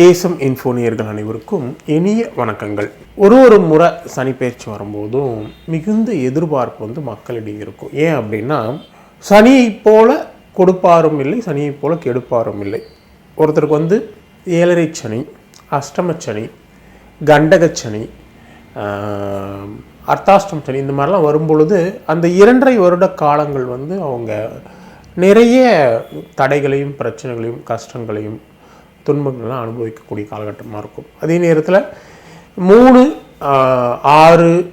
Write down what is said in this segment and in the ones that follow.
ஏசம் இன்ஃபோனியர்கள் அனைவருக்கும் இனிய வணக்கங்கள். ஒரு ஒரு முறை சனி பயிற்சி வரும்போதும் மிகுந்த எதிர்பார்ப்பு வந்து மக்களிடையே இருக்கும். ஏன் அப்படின்னா சனியை போல கொடுப்பாரும் இல்லை சனியை போல கெடுப்பாரும் இல்லை. ஒருத்தருக்கு வந்து ஏழரை சனி அஷ்டமச்சனி கண்டகச்சனி அர்த்தாஷ்டம் சனி இந்த மாதிரிலாம் வரும்பொழுது அந்த இரண்டரை வருட காலங்கள் வந்து அவங்க நிறைய தடைகளையும் பிரச்சனைகளையும் கஷ்டங்களையும் துன்பங்கள்லாம் அனுபவிக்கக்கூடிய காலகட்டமாக இருக்கும். அதே நேரத்தில் மூணு ஆறு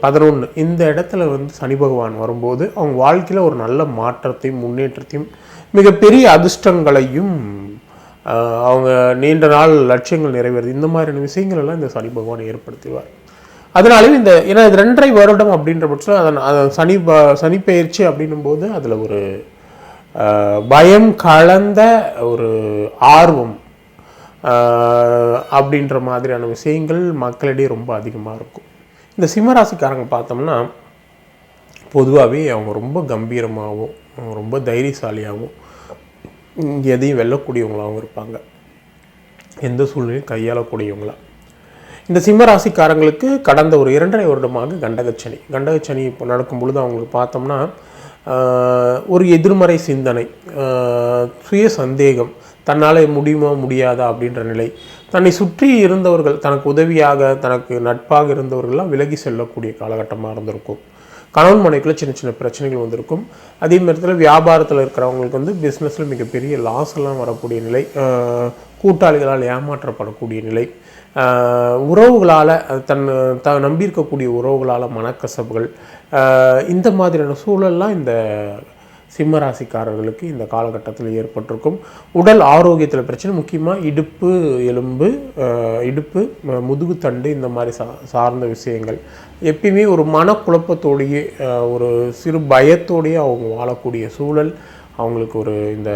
பதினொன்று இந்த இடத்துல வந்து சனி பகவான் வரும்போது அவங்க வாழ்க்கையில் ஒரு நல்ல மாற்றத்தையும் முன்னேற்றத்தையும் மிகப்பெரிய அதிர்ஷ்டங்களையும் அவங்க நீண்ட நாள் லட்சியங்கள் நிறைவேறுது. இந்த மாதிரியான விஷயங்கள் எல்லாம் இந்த சனி பகவான் ஏற்படுத்துவார். அதனாலும் இந்த ஏன்னா இது ரெண்டரை வருடம் அப்படின்ற பட்சத்தில் அதன் அதை சனி ப- சனி பயிற்சி அப்படின்னும் போது அதில் ஒரு பயம் கலந்த ஒரு ஆர்வம் அப்படின்ற மாதிரியான விஷயங்கள் மக்களிடையே ரொம்ப அதிகமாக இருக்கும். இந்த சிம்மராசிக்காரங்க பார்த்தோம்னா பொதுவாகவே அவங்க ரொம்ப கம்பீரமாகவும் அவங்க ரொம்ப தைரியசாலியாகவும் எதையும் வெல்லக்கூடியவங்களாகவும் இருப்பாங்க. எந்த சூழ்நிலையும் கையாளக்கூடியவங்களா. இந்த சிம்ம ராசிக்காரங்களுக்கு கடந்த ஒரு இரண்டரை வருடமாக கண்டகச்சனி கண்டகச்சனி இப்போ நடக்கும் பொழுது அவங்களுக்கு பார்த்தோம்னா ஒரு எதிர்மறை சிந்தனை சுய சந்தேகம் தன்னால் முடியுமா முடியாதா அப்படின்ற நிலை. தன்னை சுற்றி இருந்தவர்கள் தனக்கு உதவியாக தனக்கு நட்பாக இருந்தவர்கள்லாம் விலகி செல்லக்கூடிய காலகட்டமாக இருந்திருக்கும். கணவன் மனைக்குள்ள சின்ன சின்ன பிரச்சனைகள் வந்திருக்கும். அதே நேரத்தில் வியாபாரத்தில் இருக்கிறவங்களுக்கு வந்து பிஸ்னஸில் மிகப்பெரிய லாஸ் எல்லாம் வரக்கூடிய நிலை கூட்டாளிகளால் ஏமாற்றப்படக்கூடிய நிலை உறவுகளால் தன் த நம்பியிருக்கக்கூடிய உறவுகளால் மனக்கசப்புகள் இந்த மாதிரியான சூழல்லாம் இந்த சிம்ம ராசிக்காரர்களுக்கு இந்த காலகட்டத்தில் ஏற்பட்டிருக்கும் உடல் ஆரோக்கியத்தில் பிரச்சனை முக்கியமாக இடுப்பு எலும்பு இடுப்பு முதுகுத்தண்டு இந்த மாதிரி சா சார்ந்த விஷயங்கள். எப்பயுமே ஒரு மனக்குழப்பத்தோடையே ஒரு சிறு பயத்தோடையே அவங்க வாழக்கூடிய சூழல் அவங்களுக்கு ஒரு இந்த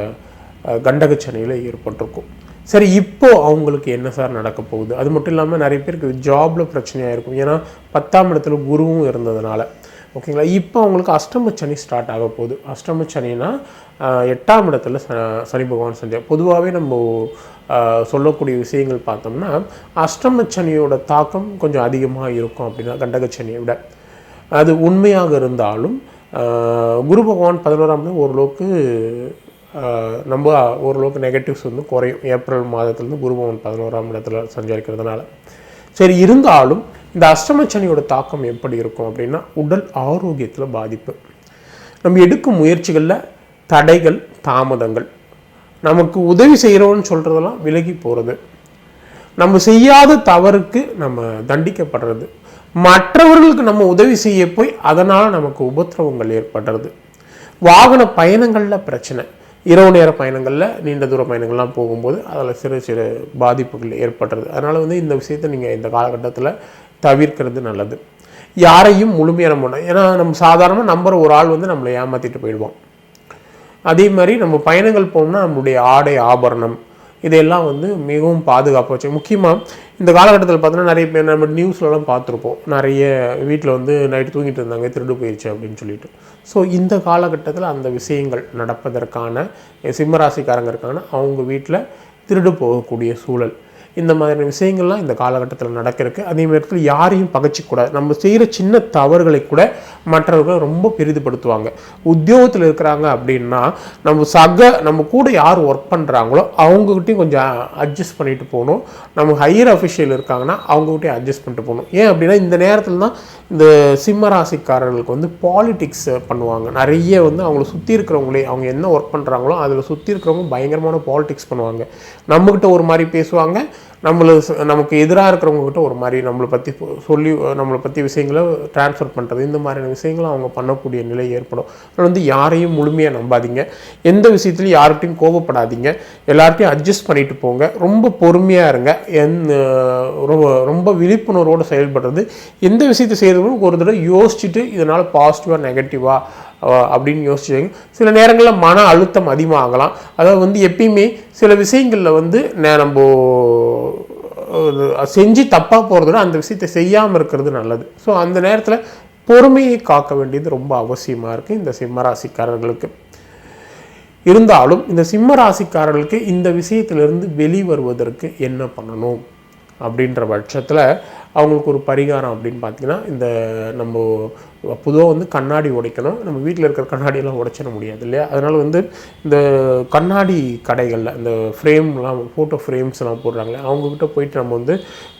கண்டகச்சனையில் ஏற்பட்டிருக்கும். சரி இப்போ அவங்களுக்கு என்ன சார் நடக்க போகுது? அது மட்டும் இல்லாமல் நிறைய பேருக்கு ஜாபில் பிரச்சனையாக இருக்கும் ஏன்னா பத்தாம் இடத்துல குருவும் இருந்ததுனால. ஓகேங்களா? இப்போ அவங்களுக்கு அஷ்டம சனி ஸ்டார்ட் ஆக போகுது. அஷ்டம சனினா எட்டாம் இடத்துல ச சனி பகவான் செஞ்சார் பொதுவாகவே நம்ம சொல்லக்கூடிய விஷயங்கள் பார்த்தோம்னா அஷ்டம சனியோட தாக்கம் கொஞ்சம் அதிகமாக இருக்கும் அப்படின்னா கண்டகச்சனியை விட. அது உண்மையாக இருந்தாலும் குரு பகவான் பதினோராம் தேதி ஓரளவுக்கு நம்ம ஓரளவுக்கு நெகட்டிவ்ஸ் வந்து குறையும். ஏப்ரல் மாதத்துலேருந்து குரு பகவான் பதினோராம் இடத்துல சஞ்சரிக்கிறதுனால. சரி இருந்தாலும் இந்த அஷ்டமச்சனியோட தாக்கம் எப்படி இருக்கும் அப்படின்னா உடல் ஆரோக்கியத்தில் பாதிப்பு. நம்ம எடுக்கும் முயற்சிகளில் தடைகள் தாமதங்கள். நமக்கு உதவி செய்கிறோன்னு சொல்கிறதெல்லாம் விலகி போகிறது நம்ம செய்யாத தவறுக்கு நம்ம தண்டிக்கப்படுறது. மற்றவர்களுக்கு நம்ம உதவி செய்ய போய் அதனால் நமக்கு உபத்திரவங்கள் ஏற்படுறது. வாகன பயணங்களில் பிரச்சனை. இரவு நேர பயணங்களில் நீண்ட தூர பயணங்கள்லாம் போகும்போது அதில் சிறு சிறு பாதிப்புகள் ஏற்படுறது. அதனால் வந்து இந்த விஷயத்தை நீங்கள் இந்த காலகட்டத்தில் தவிர்க்கிறது நல்லது. யாரையும் முழுமையாக நம்ம ஏன்னா நம்ம சாதாரணமாக நம்புகிற ஒரு ஆள் வந்து நம்மளை ஏமாற்றிட்டு போயிடுவோம் அதே மாதிரி நம்ம பயணங்கள் போகணும்னா நம்மளுடைய ஆடை ஆபரணம் இதையெல்லாம் வந்து மிகவும் பாதுகாப்பாக வச்சு. முக்கியமாக இந்த காலகட்டத்தில் பார்த்தோன்னா நிறைய பேர் நம்ம நியூஸ்லலாம் பார்த்துருப்போம். நிறைய வீட்டில் வந்து நைட்டு தூங்கிட்டு இருந்தாங்க திருடு போயிடுச்சு அப்படின்னு சொல்லிட்டு. ஸோ இந்த காலகட்டத்தில் அந்த விஷயங்கள் நடப்பதற்கான சிம்மராசிக்காரங்க இருக்காங்கன்னா அவங்க வீட்டில் திருடு போகக்கூடிய சூழல். இந்த மாதிரியான விஷயங்கள்லாம் இந்த காலகட்டத்தில் நடக்கிறதுக்கு. அதே நேரத்தில் யாரையும் பகைச்சிக்கூடாது. நம்ம செய்கிற சின்ன தவறுகளை கூட மற்றவர்கள் ரொம்ப பெரிதுபடுத்துவாங்க. உத்தியோகத்தில் இருக்கிறாங்க அப்படின்னா நம்ம சக நம்ம கூட யார் ஒர்க் பண்ணுறாங்களோ அவங்ககிட்டயும் கொஞ்சம் அட்ஜஸ்ட் பண்ணிட்டு போகணும். நம்ம ஹையர் அஃபிஷியல் இருக்காங்கன்னா அவங்ககிட்டயும் அட்ஜஸ்ட் பண்ணிட்டு போகணும். ஏன் அப்படின்னா இந்த நேரத்தில் தான் இந்த சிம்ம ராசிக்காரர்களுக்கு வந்து பாலிடிக்ஸ் பண்ணுவாங்க. நிறைய வந்து அவங்கள சுற்றி இருக்கிறவங்களே அவங்க என்ன ஒர்க் பண்ணுறாங்களோ அதில் சுற்றி இருக்கிறவங்க பயங்கரமான பாலிடிக்ஸ் பண்ணுவாங்க. நம்மக்கிட்ட ஒரு மாதிரி பேசுவாங்க. நம்மள நமக்கு எதிராக இருக்கிறவங்ககிட்ட ஒரு மாதிரி நம்மளை பற்றி சொல்லி நம்மளை பற்றி விஷயங்களை ட்ரான்ஸ்ஃபர் பண்ணுறது இந்த மாதிரியான விஷயங்களை அவங்க பண்ணக்கூடிய நிலை ஏற்படும். அதனால் வந்து யாரையும் முழுமையாக நம்பாதீங்க. எந்த விஷயத்துலையும் யார்கிட்டையும் கோபப்படாதீங்க எல்லார்ட்டையும் அட்ஜஸ்ட் பண்ணிட்டு போங்க. ரொம்ப பொறுமையாக இருங்க. எந் ரொம்ப ரொம்ப விழிப்புணர்வோடு செயல்படுறது. எந்த விஷயத்தை செய்யறதுக்கும் ஒரு தடவை யோசிச்சுட்டு இதனால் பாசிட்டிவாக நெகட்டிவாக அப்படின்னு யோசிச்சுங்க சில நேரங்களில் மன அழுத்தம் அதிகமாகலாம். அதாவது வந்து எப்பயுமே சில விஷயங்களில் வந்து நம்ம செஞ்சு தப்பாக போகிறத அந்த விஷயத்தை செய்யாமல் இருக்கிறது நல்லது. ஸோ அந்த நேரத்தில் பொறுமையை காக்க வேண்டியது ரொம்ப அவசியமாக இருக்குது இந்த சிம்மராசிக்காரர்களுக்கு இருந்தாலும் இந்த சிம்ம ராசிக்காரர்களுக்கு இந்த விஷயத்திலிருந்து வெளிவருவதற்கு என்ன பண்ணணும்? அப்படின்ற பட்சத்தில் அவங்களுக்கு ஒரு பரிகாரம் அப்படின்னு பார்த்தீங்கன்னா இந்த நம்ம பொதுவாக வந்து கண்ணாடி உடைக்கணும். நம்ம வீட்டில் இருக்கிற கண்ணாடியெல்லாம் உடைச்சிட முடியாது இல்லையா? அதனால் வந்து இந்த கண்ணாடி கடைகளில் இந்த ஃப்ரேம்லாம் ஃபோட்டோ ஃப்ரேம்ஸ்லாம் போடுறாங்களே அவங்கக்கிட்ட போயிட்டு நம்ம வந்து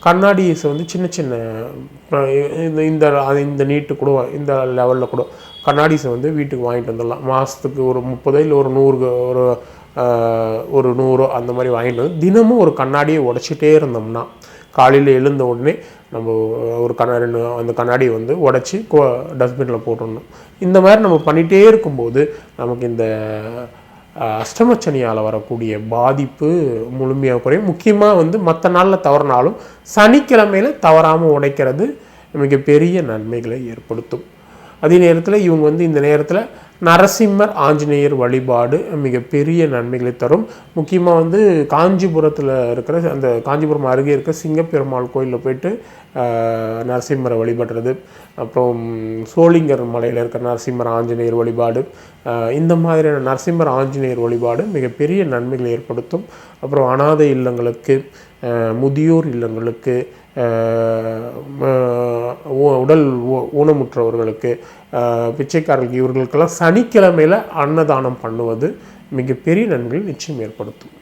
கண்ணாடிஸை வந்து சின்ன சின்ன இந்த இந்த அது இந்த நீட்டு கூட இந்த லெவலில் கூட கண்ணாடிஸை வந்து வீட்டுக்கு வாங்கிட்டு வந்துடலாம். மாதத்துக்கு ஒரு முப்பதோ இல்லை ஒரு நூறு ஒரு ஒரு நூறோ அந்த மாதிரி வாங்கிட்டு வந்து தினமும் ஒரு கண்ணாடியை உடச்சிட்டே இருந்தோம்னா காலையில் எழுந்த உடனே நம்ம ஒரு கண்ணாடி ரெண்டு அந்த கண்ணாடியை வந்து உடச்சி டஸ்ட்பினில் போட்டுடணும். இந்த மாதிரி நம்ம பண்ணிகிட்டே இருக்கும்போது நமக்கு இந்த அஷ்டமச்சனியால் வரக்கூடிய பாதிப்பு முழுமையாக குறையும். முக்கியமாக வந்து மற்ற நாளில் தவறினாலும் சனிக்கிழமையில் தவறாமல் உடைக்கிறது மிகப்பெரிய நன்மைகளை ஏற்படுத்தும். அதே நேரத்தில் இவங்க வந்து இந்த நேரத்தில் நரசிம்மர் ஆஞ்சநேயர் வழிபாடு மிகப்பெரிய நன்மைகளை தரும். முக்கியமாக வந்து காஞ்சிபுரத்தில் இருக்கிற அந்த காஞ்சிபுரம் அருகே இருக்க சிங்கப்பெருமாள் கோயிலில் போயிட்டு நரசிம்மரை வழிபடுறது. அப்புறம் சோளிங்கர் மலையில் இருக்கிற நரசிம்மர் ஆஞ்சநேயர் வழிபாடு இந்த மாதிரியான நரசிம்மர் ஆஞ்சநேயர் வழிபாடு மிகப்பெரிய நன்மைகளை ஏற்படுத்தும். அப்புறம் அனாதை இல்லங்களுக்கு முதியோர் இல்லங்களுக்கு உடல் ஊனமுற்றவர்களுக்கு ஆஹ், பிச்சைக்காரர்களுக்கு இவர்களுக்கெல்லாம் சனிக்கிழமையில் அன்னதானம் பண்ணுவது மிகப்பெரிய நன்மைகள் நிச்சயம் ஏற்படுத்தும்.